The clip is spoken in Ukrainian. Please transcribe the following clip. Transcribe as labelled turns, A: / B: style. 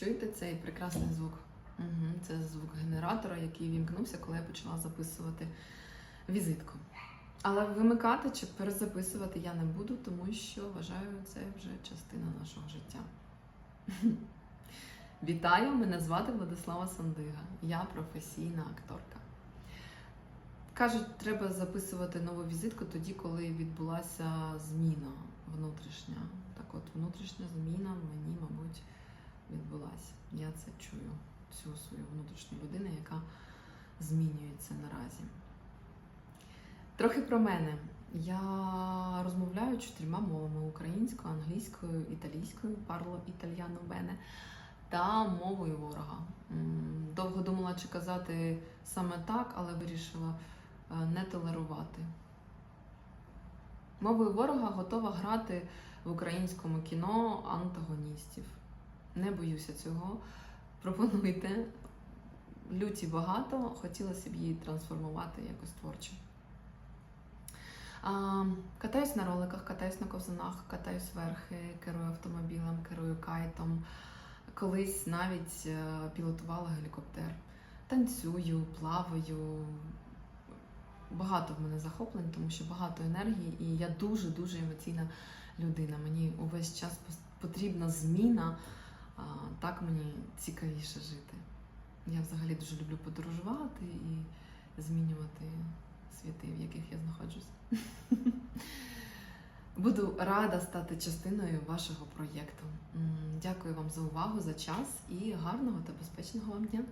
A: Чуєте цей прекрасний звук? Угу, це звук генератора, який вімкнувся, коли я почала записувати візитку. Але вимикати чи перезаписувати я не буду, тому що вважаю, це вже частина нашого життя. Вітаю! Мене звати Владислава Сандига. Я професійна акторка. Кажуть, треба записувати нову візитку тоді, коли відбулася зміна внутрішня. Так от, внутрішня зміна мені, мабуть, відбулася. Я це чую, цю свою внутрішню людину, яка змінюється наразі. Трохи про мене. Я розмовляю чотирма мовами: українською, англійською, італійською, парло італьяно бене та мовою ворога. Довго думала, чи казати саме так, але вирішила е, не толерувати. Мовою ворога готова грати в українському кіно антагоністів. Не боюся цього. Пропонуйте. Люті багато, хотілося б її трансформувати якось творчо. Катаюсь на роликах, катаюсь на ковзанах, катаюсь верхи, керую автомобілем, керую кайтом. Колись навіть е, пілотувала гелікоптер. Танцюю, плаваю. Багато в мене захоплень, тому що багато енергії, і я дуже-дуже емоційна людина. Мені увесь час потрібна зміна, так мені цікавіше жити. Я взагалі дуже люблю подорожувати і змінювати світи, в яких я знаходжусь. Буду рада стати частиною вашого проєкту. Дякую вам за увагу, за час і гарного та безпечного вам дня.